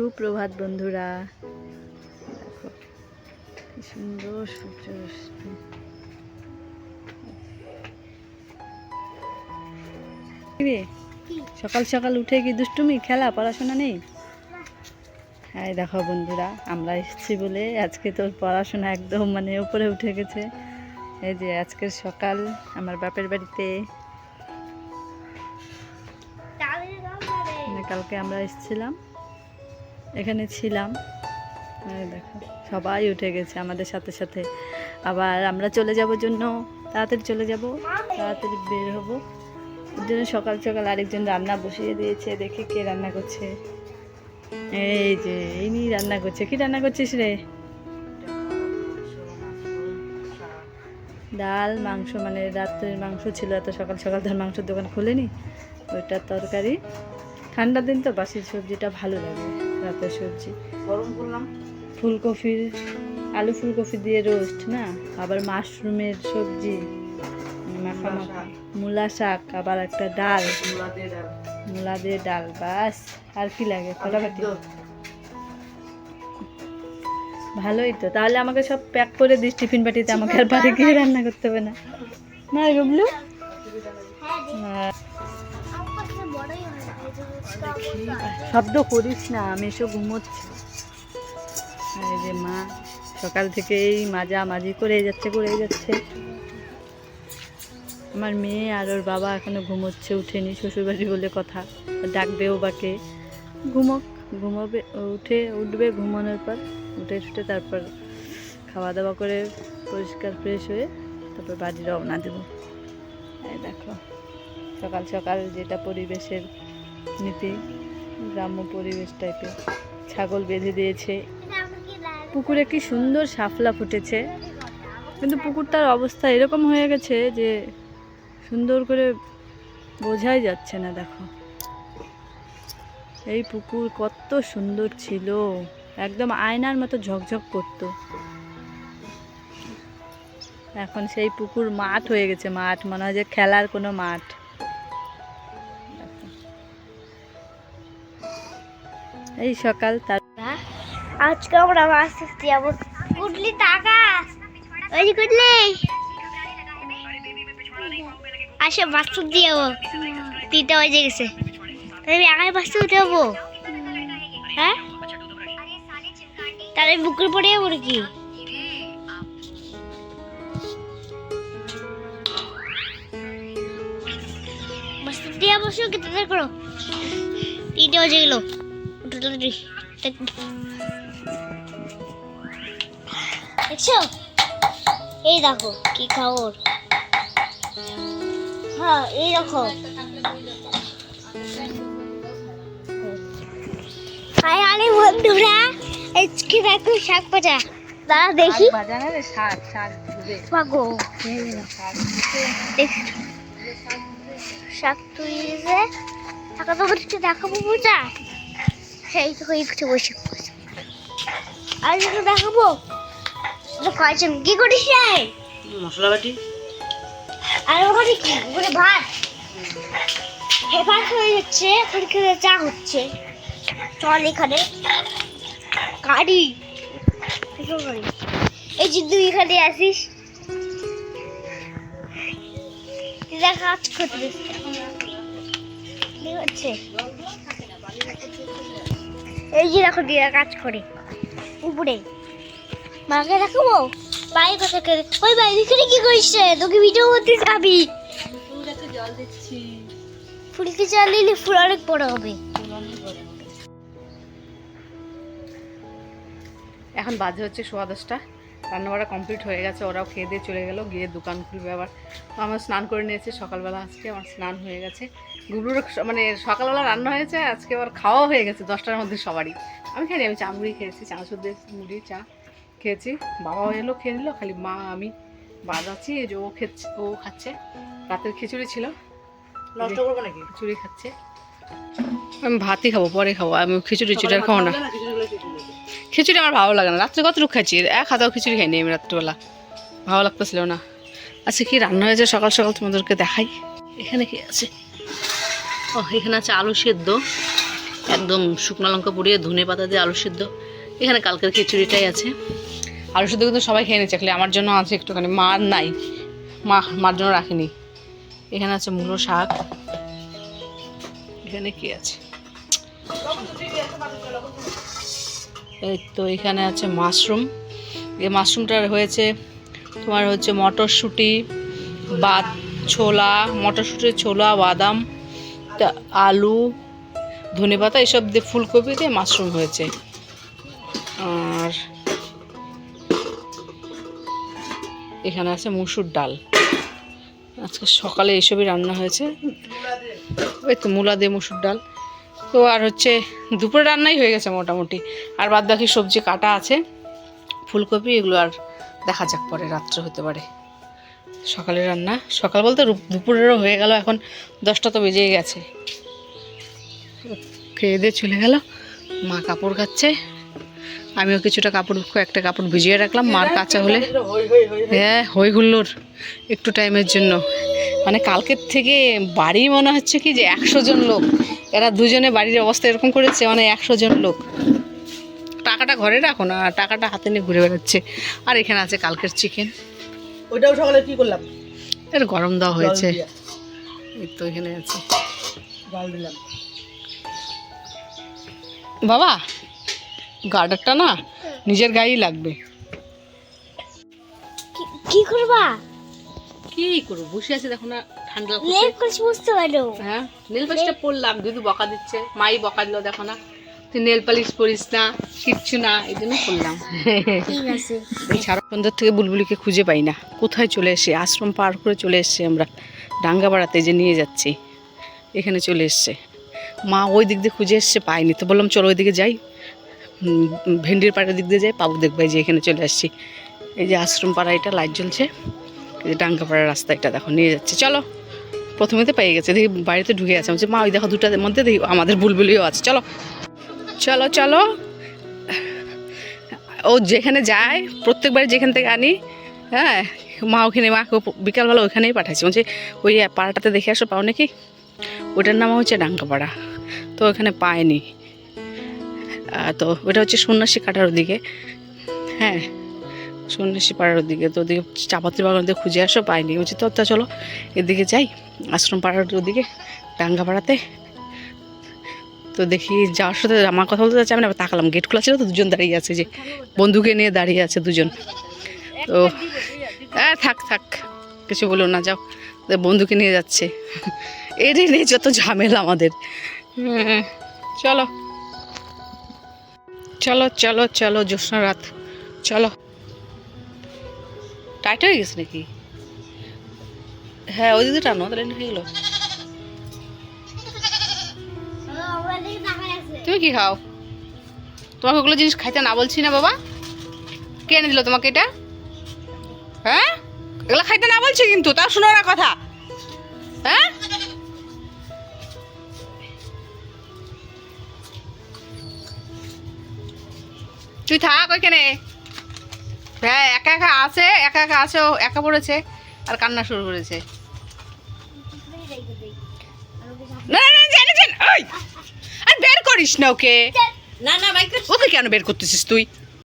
সুপ্রভাত বন্ধুরা। দেখো কি সুন্দর সূর্য সকাল সকাল উঠে কি দুষ্টুমি খেলা পড়াশোনা নেই? হ্যাঁ দেখো বন্ধুরা আমরা এসেছি বলে আজকে তোর পড়াশোনা একদম মানে উপরে উঠে গেছে। এই যে আজকের সকাল আমার বাপের বাড়িতে। মানে কালকে আমরা এসেছিলাম। এখানে ছিলাম। দেখো, সবাই উঠে গেছে আমাদের সাথে সাথে। আবার আমরা চলে যাব জন্য, তাড়াতাড়ি চলে যাব, তাড়াতাড়ি বের হব। ওর জন্য সকাল সকাল আরেকজন রান্না বসিয়ে দিয়েছে, দেখি কে রান্না করছে। এই যে, ইনি রান্না করছে। কি রান্না করছিস রে? ডাল, মাংস মানে রাত্রের মাংস ছিল, এত সকাল সকাল ধর মাংসের দোকান খোলেনি। ওইটার তরকারি। ঠান্ডার দিন তো বাসির সবজিটা ভালো লাগে। রাতের সবজি। গরম করলাম ফুলকপির আলু ফুলকপি দিয়ে রোস্ট না? আবার মাশরুমের সবজি। মাখা মূলা মাখা শাক। মূলা শাক আবার একটা ডাল। মূলা দিয়ে ডাল। মূলা দিয়ে ডাল বাস। আর কি লাগে? ফটাফটি। ভালোই তো। তাহলে আমাকে সব প্যাক করে দিস টিফিন বাটিতে আমাকে আর বাড়ি গিয়ে রান্না করতে হবে না। না গুবলু হ্যাঁ, শব্দ করিস না, আমি এসব ঘুমোচ্ছি। যে মা, সকাল থেকেই মাজা মাজি করে যাচ্ছে করে যাচ্ছে। আমার মেয়ে আর ওর বাবা এখনও ঘুমোচ্ছে, উঠেনি শ্বশুরবাড়ি বলে কথা। ডাকবে ও বাকে ঘুমোক, ঘুমোবে, উঠে, উঠবে ঘুমানোর পর। উঠে উঠে তারপর খাওয়া দাওয়া করে পরিষ্কার, ফ্রেশ হয়ে তারপর বাড়ি রওনা দেবো। এই দেখো, সকাল সকাল যেটা পরিবেশের নীতি, গ্রাম্য পরিবেশ টাইপের ছাগল বেঁধে দিয়েছে। পুকুরে কি সুন্দর শাপলা ফুটেছে। কিন্তু পুকুরটার অবস্থা এরকম হয়ে গেছে যে সুন্দর করে বোঝাই যাচ্ছে না, দেখো। এই পুকুর কত সুন্দর ছিল। একদম আয়নার মতো ঝকঝক করতো। এখন সেই পুকুর মাঠ হয়ে গেছে মাঠ, মনে হয় যে খেলার কোনো মাঠ। এই সকাল আজকে আমরা মাছ ধরতে যাব। কুটলি টাকা! ওই যে কুটলি আসে, মাছ ধরতে যাব। তিনটা বাজে গেছে। আমি আগে মাছ ধরতে যাব? হ্যাঁ? তাহলে বুকুর পড়ে যাব নাকি? মাছ ধরতে যাব সঙ্গে তাদের করো। তিনটে বাজে গেলো। দেখছ? এই দেখো কি খবর হ্যাঁ এই দেখো। হাই আরে বন্ধুরা আজকে দেখো শাক পাচা দাঁড়া দেখি। শাক শাক পাগো। শাক তুলিছে টাকা তো দেখাবো বোঝা সেই তো একটু বসে। আর একটু দেখাবো? তো কয়েছেন কি করিস মশলা বাটি। আর ওখানে কি? ওখানে ভাত। হে ভাত হয়ে যাচ্ছে এখন খেতে চা হচ্ছে। চল এখানে। গাড়ি। এই যে তুই এখানে আসিস। কাজ করতে। আছে এই যে দেখো দিয়ে কাজ করে। উপরে। মাকে দেখাবো বাইরে কথা করে ওই বাইরে এখানে কি করিস রে? তোকে ভিডিও করতে যাবি। জল দিচ্ছি। ফুলকে চালিয়ে ফুল অনেক বড় হবে। এখন বাজে হচ্ছে সোয়া দশটা। রান্নাবাড়া কমপ্লিট হয়ে গেছে ওরাও খেয়ে দিয়ে চলে গেল গিয়ে দোকান খুলবে আবার। তো আমার স্নান করে নিয়েছে সকালবেলা আজকে আমার স্নান হয়ে গেছে। গুবলুর মানে সকালবেলা রান্না হয়েছে আজকে আবার খাওয়া হয়ে গেছে দশটার মধ্যে সবারই। আমি খাইনি আমি চা মুড়ি খেয়েছি চা দিয়ে মুড়ি চা খেয়েছি। বাবাও এলো খেয়ে নিল খালি মা আমি বাজাচ্ছি যে ও খেচ্ছে ও খাচ্ছে। রাতের খিচুড়ি ছিল। নষ্ট করব নাকি? খিচুড়ি খাচ্ছে। আমি ভাতই খাব পরে খাব আমি খিচুড়ি আর খাব না। খিচুড়ি আমার ভালো লাগে না। রাত্রে কতটুকু খাচ্ছি? এক হাতাও খিচুড়ি খাইনি আমি রাত্রিবেলা। ভালো লাগতেছিল না। আচ্ছা কি রান্না হয়েছে? সকাল সকাল তোমাদেরকে দেখাই। এখানে কি আছে? ও এখানে আছে আলু সেদ্ধ। একদম শুকনো লঙ্কা পুড়িয়ে ধনে পাতা দিয়ে আলু সেদ্ধ। এখানে কালকের খিচুড়িটাই আছে। আলু সেদ্ধ কিন্তু সবাই খেয়ে নিচ্ছে, খালি আমার জন্য আছে একটুখানি। মার নাই। মা, মার জন্য রাখিনি। এখানে আছে মূলো শাক। এখানে কি আছে? তো এখানে আছে মাশরুম। এই মাশরুমটার হয়েছে তোমার হচ্ছে মটরশুঁটি, বাদ ছোলা মটরশুঁটির ছোলা, বাদাম আলু ধনেপাতা এসব দিয়ে ফুলকপি দিয়ে মাশরুম হয়েছে। আর এখানে আছে মুসুর ডাল। আজকে সকালে এইসবই রান্না হয়েছে। ওই তো মূলা দিয়ে মুসুর ডাল। তো আর হচ্ছে দুপুরে রান্নাই হয়ে গেছে মোটামুটি। আর বাদ বাকি সবজি কাটা আছে, ফুলকপি এগুলো আর দেখা যাক পরে, রাত্রে হতে পারে। সকালে রান্না, সকাল বলতে দুপুরেরও হয়ে গেল, এখন দশটা তো বেজেই গেছে। খেয়ে দিয়ে চলে গেল, মা কাপড় কাচ্ছে। আমিও কিছুটা কাপড় একটা কাপড় ভিজিয়ে রাখলাম, মার কাঁচা হলে। হ্যাঁ হই হুল্লোর একটু টাইমের জন্য। মানে কালকের থেকে বাড়ি মনে হচ্ছে কি যে একশো জন লোক। এরা দুজনে বাড়ির অবস্থা এরকম করেছে মানে একশো জন লোক। টাকাটা ঘরে রাখো না টাকাটা হাতে নিয়ে ঘুরে বেড়াচ্ছে। আর এখানে আছে কালকের চিকেন ওইটাও সকালে কি করলাম? এর গরম দেওয়া হয়েছে। এই তো এখানে আছে। দিলাম। বাবা গার্ডারটা না নিজের গায়েই লাগবে। কি- কি করবা? কি করব? বসে আছে দেখো না ঠান্ডা লাগছে। লেট বুঝতে পারো। হ্যাঁ নেল পালিশটা পরলাম দিদু বকা দিচ্ছে মাই বকা দিল দেখো না। তুই নেল পালিশ পরিস না কিচ্ছু না এই জন্য করলাম ঠিক আছে। এই সারা থেকে বুলবুলিকে খুঁজে পাই না। কোথায় চলে এসে? আশ্রম পার করে চলে এসেছি আমরা। ডাঙ্গাপাড়াতে যে নিয়ে যাচ্ছি এখানে চলে এসছে। মা ওই দিক দিয়ে খুঁজে এসছে পাইনি। তো বললাম চলো ওই দিকে যাই ভেন্ডির পাড়ার দিক দিয়ে যাই পাবো দেখবে যে এখানে চলে আসছি। এই যে আশ্রম পাড়া এটা লাইট জ্বলছে। ডাঙ্গাপাড়ার রাস্তা এটা দেখো, নিয়ে যাচ্ছে। চলো, প্রথমে তো পেয়ে গেছে। দেখি বাড়িতে ঢুকে আছে। বলছে, মা, ওই দেখো দুটার মধ্যে দেখি আমাদের বুলবুলিও আছে। চলো চলো চলো। ও যেখানে যায়, প্রত্যেকবার যেখান থেকে আনি হ্যাঁ মা ওখানে মাকে বিকালবেলা ওখানেই পাঠাইছে বলছে, ওই পাড়াটাতে দেখে আসো, পাও নাকি? ওটার নাম হচ্ছে ডাঙ্গাপাড়া তো ওখানে পায়নি। তো ওটা হচ্ছে সন্ন্যাসী কাটার ওদিকে। হ্যাঁ সন্ন্যাসী পাড়ার ওদিকে। তো ওদিকে চাপাতি বাগান দিয়ে খুঁজে আসো পাইনি। বলছি তো তা চলো এদিকে যাই আশ্রম পাড়ার ওদিকে ডাঙ্গাপাড়াতে তো দেখি যাওয়ার সাথে আমার কথা বলতে যাচ্ছে আমি না তাকালাম। গেট খোলা ছিল তো দুজন দাঁড়িয়ে আছে যে বন্ধুকে নিয়ে দাঁড়িয়ে আছে দুজন। তো হ্যাঁ থাক থাক কিছু বলো না যাও। বন্ধুকে নিয়ে যাচ্ছে। এটাই নেই যত ঝামেলা আমাদের। হ্যাঁ, চলো। চলো চলো চলো জ্যোৎস্না রাত চলো। টাইট হয়ে গেছে নাকি? হ্যাঁ ওই দিকে টানো, তাহলে হয়ে গেলো তুমি কি খাও? তোমাকে ওগুলো জিনিস খাইতে না বলছি না, বাবা। কে এনে দিল তোমাকে এটা? হ্যাঁ? এগুলো খাইতে না বলছি কিন্তু, তাও শোনো না কথা। হ্যাঁ? তুই থাক ওইখানে। হ্যাঁ একা একা আছে একা একা আছে ও একা পড়েছে আর কান্না শুরু করেছে। না না না জানি জানি আর বের করিস না ওকে। না না ওকে কেন বের করতেছিস তুই?